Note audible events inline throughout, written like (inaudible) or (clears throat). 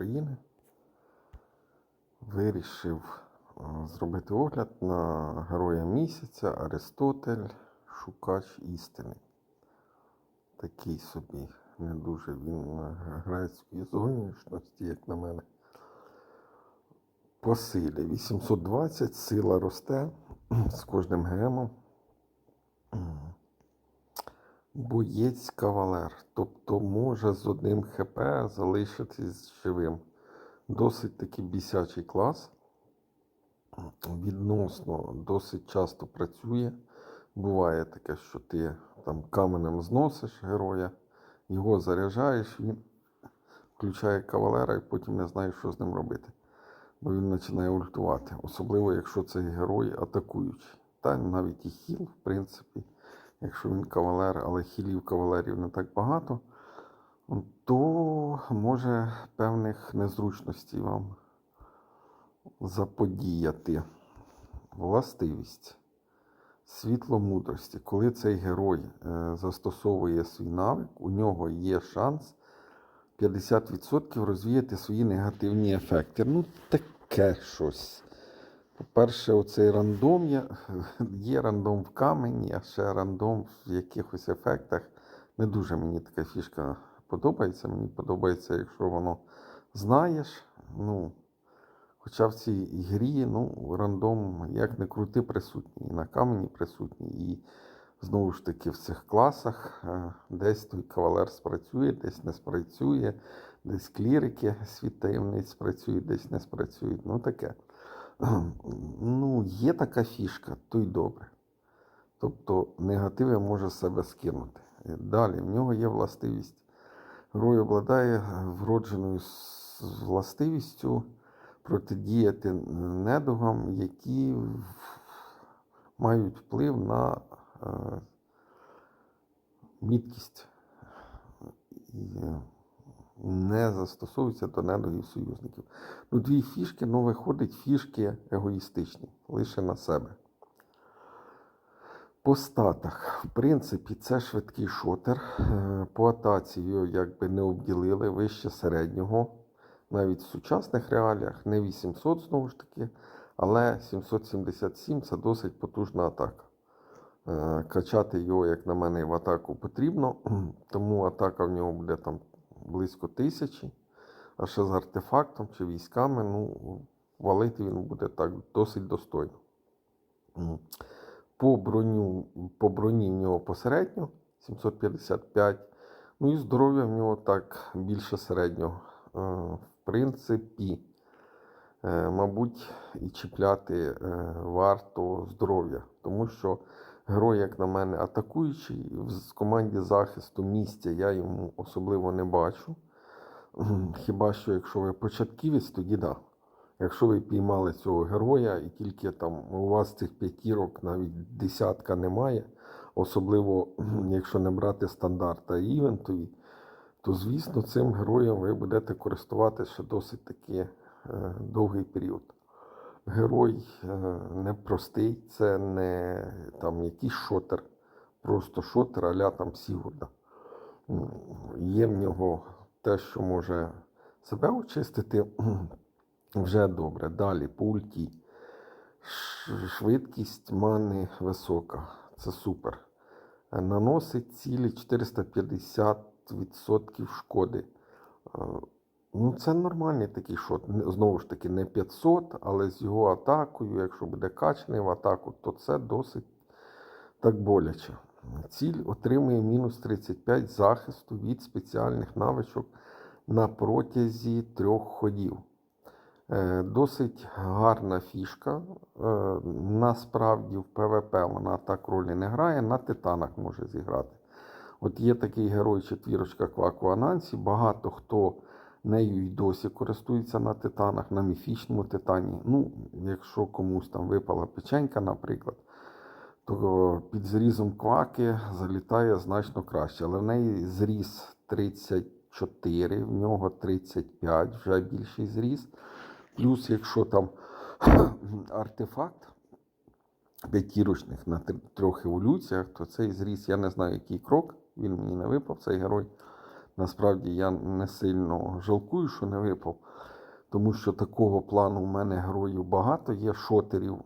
України. Вирішив е, зробити огляд на героя місяця Аристотель, шукач істини. Такий собі не дуже він на грецькій зовнішності, як на мене. По силі 820, сила росте (clears throat) з кожним гемом. Боєць кавалер, тобто може з одним ХП залишитись живим. Досить таки бісячий клас. Відносно досить часто працює. Буває таке, що ти там каменем зносиш героя, його заряджаєш, він включає кавалера і потім не знаєш, що з ним робити. Бо він починає ультувати. Особливо, якщо цей герой атакуючий. Та навіть і хіл, в принципі якщо він кавалер, але хілів кавалерів не так багато, то може певних незручностей вам заподіяти. Властивість, світло мудрості. Коли цей герой е, застосовує свій навик, у нього є шанс 50% розвіяти свої негативні ефекти. Ну, таке щось. По-перше, оцей рандом є, (laughs) є рандом в камені, а ще рандом в якихось ефектах. Не дуже мені така фішка подобається. Мені подобається, якщо воно знаєш. Ну, Хоча в цій грі ну, рандом, як не крути, присутній. І на камені присутній. І знову ж таки в цих класах е, десь той кавалер спрацює, десь не спрацює, десь клірики світ таємниць спрацюють, десь не спрацюють. Ну таке. Ну, є така фішка, то й добре. Тобто негативи може себе скинути. Далі, в нього є властивість. Герой обладає вродженою властивістю протидіяти недугам, які мають вплив на е, міткість. Не застосовується до недугів союзників. Ну, дві фішки, ну, виходить, фішки егоїстичні, лише на себе. По статах, в принципі, це швидкий шотер. Е, По атаці його якби не обділили вище середнього. Навіть в сучасних реаліях не 800 знову ж таки, але 777 це досить потужна атака. Е, Качати його, як на мене, в атаку потрібно, тому атака в нього буде там близько тисячі, а ще з артефактом чи військами, ну, валити він буде так досить достойно. По, броню, по броні в нього посередньо 755. Ну і здоров'я в нього так більше середнього. Е, В принципі, е, мабуть, і чіпляти е, варто здоров'я, тому що герой, як на мене, атакуючий в команді захисту місця я йому особливо не бачу. Хіба що якщо ви початківець, тоді да. Якщо ви піймали цього героя і тільки там у вас цих п'ятірок навіть десятка немає, особливо якщо не брати стандарт а івентові, то звісно цим героєм ви будете користуватися досить таки е, довгий період. Герой е, непростий, це не там якийсь шотер, просто шотер аля там Сігурда. Є в нього те, що може себе очистити, (clears throat) вже добре. Далі по ульті. Швидкість мани висока. Це супер. Е, Наносить цілі 450% шкоди. Ну, це нормальний такий шот. Знову ж таки, не 500, але з його атакою, якщо буде качаний в атаку, то це досить так боляче. Ціль отримує мінус 35 захисту від спеціальних навичок на протязі трьох ходів. Е, Досить гарна фішка. Е, Насправді в ПВП вона так ролі не грає, на титанах може зіграти. От є такий герой четвірочка Кваку Анансі. Багато хто нею й досі користується на титанах, на міфічному титані. Ну, якщо комусь там випала печенька, наприклад, то під зрізом кваки залітає значно краще. Але в неї зріз 34, в нього 35, вже більший зріз. Плюс, якщо там (clears throat) артефакт п'ятірочних на трьох еволюціях, то цей зріз, я не знаю, який крок, він мені не випав, цей герой Насправді я не сильно жалкую, що не випав, тому що такого плану в мене героїв багато є шотерів,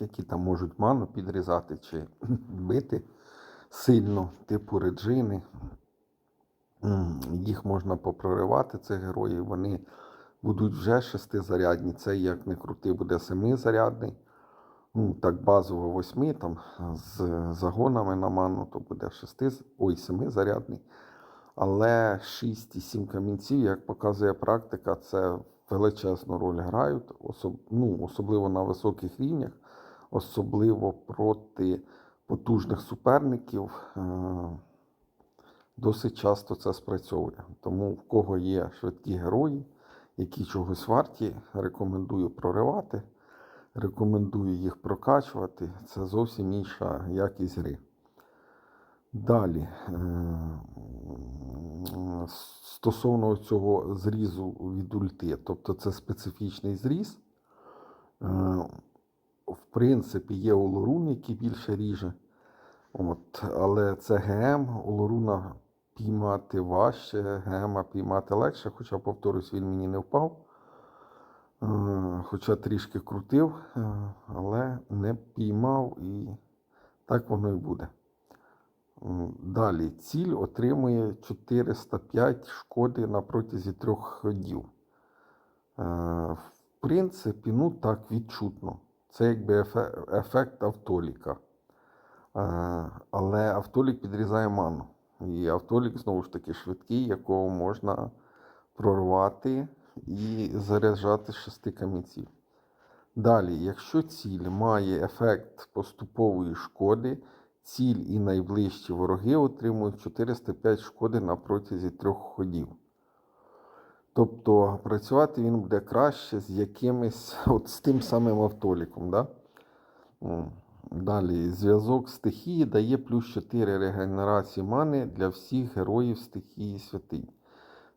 які там можуть ману підрізати чи (clears throat) бити сильно, типу реджини. Їх можна попроривати, цих героїв. Вони будуть вже шестизарядні. Це як не крути, буде семизарядний. Ну, так базово восьми, там з загонами на ману, то буде шести, ой, семизарядний. Але 6 і 7 камінців, як показує практика, це величезну роль грають, особ, ну, особливо на високих рівнях, особливо проти потужних суперників. Е, Досить часто це спрацьовує. Тому в кого є швидкі герої, які чогось варті, рекомендую проривати, рекомендую їх прокачувати. Це зовсім інша якість гри. Далі, е, стосовно цього зрізу від ульти, тобто це специфічний зріз. Е, В принципі, є Олорун, який більше ріже. От, але це ГМ, Олоруна піймати важче, ГМа піймати легше, хоча, повторюсь, він мені не впав. Е, Хоча трішки крутив, але не піймав і так воно і буде. Далі ціль отримує 405 шкоди на протязі трьох ходів. Е, В принципі, ну так відчутно. Це якби ефе- ефект автоліка. Е, Але автолік підрізає ману. І автолік знову ж таки швидкий, якого можна прорвати і заряджати з шести камінців. Далі, якщо ціль має ефект поступової шкоди, ціль і найближчі вороги отримують 405 шкоди на протязі трьох ходів. Тобто працювати він буде краще з якимось, от з тим самим автоліком. Да? Далі, зв'язок стихії дає плюс 4 регенерації мани для всіх героїв стихії святинь.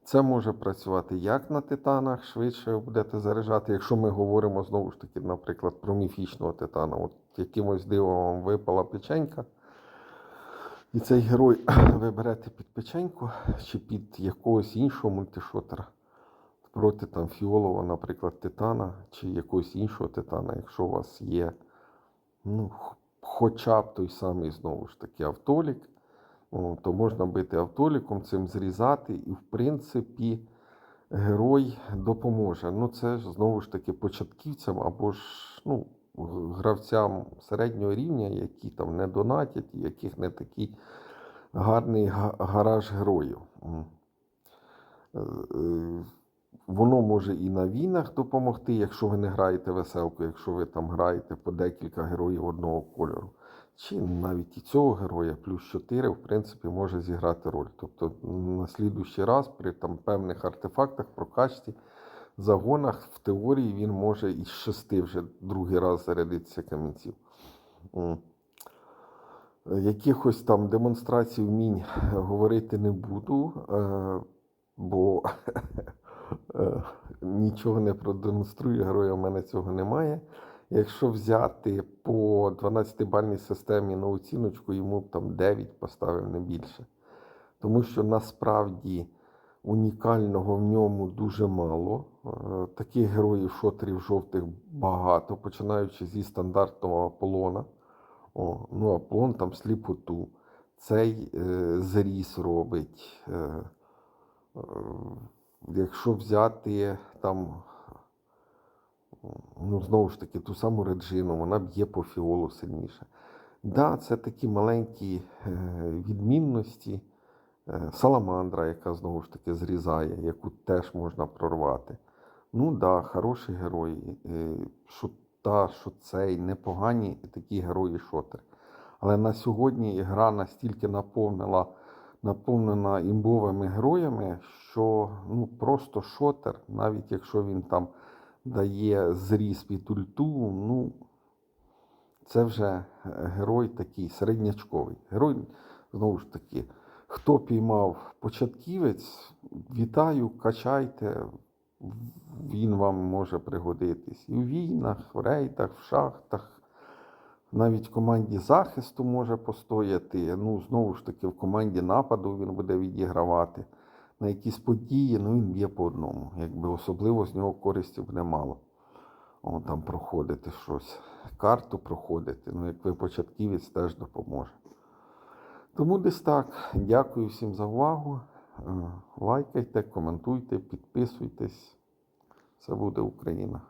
Це може працювати як на титанах, швидше будете заряджати, якщо ми говоримо знову ж таки, наприклад, про міфічного титана. От якимось дивом вам випала печенька. І цей герой (clears throat) ви берете під печеньку чи під якогось іншого мультишотера проти там фіолова, наприклад, титана чи якогось іншого титана, якщо у вас є ну, хоча б той самий знову ж таки автолік, то можна бити автоліком, цим зрізати, і в принципі герой допоможе. Ну, це ж знову ж таки початківцям або ж ну, гравцям середнього рівня, які там не донатять, яких не такий гарний гараж героїв. Е, е, Воно може і на війнах допомогти, якщо ви не граєте веселку, якщо ви там граєте по декілька героїв одного кольору. Чи навіть і цього героя плюс 4, в принципі, може зіграти роль. Тобто на слідуючий раз при там, певних артефактах, прокачці, загонах, в теорії він може із 6 вже другий раз зарядитися камінців. Якихось там демонстрацій вмінь говорити не буду, е, бо (laughs) е, нічого не продемонструю, героя в мене цього немає. Якщо взяти по 12-бальній системі на оціночку, йому там 9 поставив не більше. Тому що насправді унікального в ньому дуже мало. Е, Таких героїв шотерів жовтих багато, починаючи зі стандартного Аполлона. О, ну, Аполлон там сліпоту. Цей е, зріз робить. Е, е, якщо взяти там, ну, знову ж таки, ту саму реджину, вона б'є по фіолу сильніше. Да, це такі маленькі е, відмінності. Е, Саламандра, яка знову ж таки зрізає, яку теж можна прорвати. Ну да, хороші герої. Що та, що цей, непогані такі герої шотери. Але на сьогодні гра настільки наповнила, наповнена імбовими героями, що ну, просто шотер, навіть якщо він там дає зріз під ульту, ну, це вже герой такий середнячковий. Герой, знову ж таки, Хто піймав початківець, вітаю, качайте, він вам може пригодитись. І в війнах, в рейдах, в шахтах, навіть в команді захисту може постояти. Ну, знову ж таки, в команді нападу він буде відігравати. На якісь події, ну він б'є по одному. Якби особливо з нього користі б немало. О, там проходити щось, карту проходити. Ну, як ви початківець, теж допоможе. Тому десь так. Дякую всім за увагу. Е, лайкайте, коментуйте, підписуйтесь. Все буде Україна!